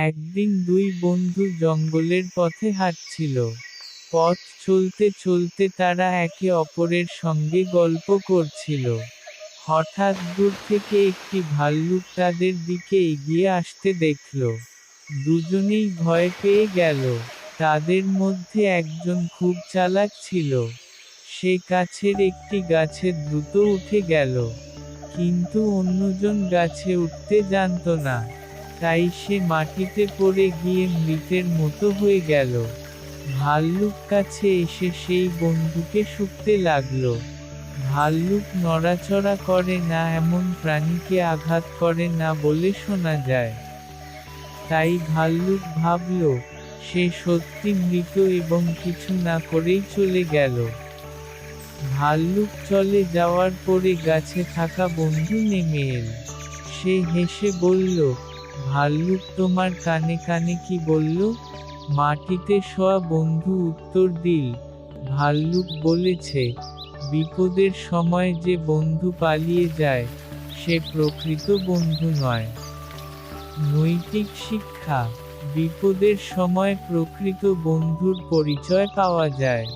একদিন দুই বন্ধু জঙ্গলের পথে হাঁটছিল। পথ চলতে চলতে তারা একে অপরের সঙ্গে গল্প করছিল। হঠাৎ দূর থেকে একটি ভাল্লুক তাদের দিকে এগিয়ে আসতে দেখল। দুজনেই ভয় পেয়ে গেল। তাদের মধ্যে একজন খুব চালাক ছিল। সে কাছের একটি গাছে দ্রুত উঠে গেল। কিন্তু অন্যজন গাছে উঠতে জানত না। তাই সে মাটিতে পড়ে গিয়ে মৃতের মতো হয়ে গেল। ভাল্লুক কাছে এসে সেই বন্ধুকে শুকতে লাগল। ভাল্লুক নড়াচড়া করে না, এমন প্রাণীকে আঘাত করে না বলে শোনা যায়। তাই ভাল্লুক ভাবল, সে সত্যি মৃত এবং কিছু না করেই চলে গেল। ভাল্লুক চলে যাওয়ার পরে গাছে থাকা বন্ধু নেমে এল। সে হেসে বলল ভাল্লুক তোমার কানে কানে কি বলল? মাটিতে শোয়া বন্ধু উত্তর দিল, ভাল্লুক বলেছে, বিপদের সময় যে বন্ধু পালিয়ে যায়, সে প্রকৃত বন্ধু নয়। নৈতিক শিক্ষা, বিপদের সময় প্রকৃত বন্ধুর পরিচয় পাওয়া যায়।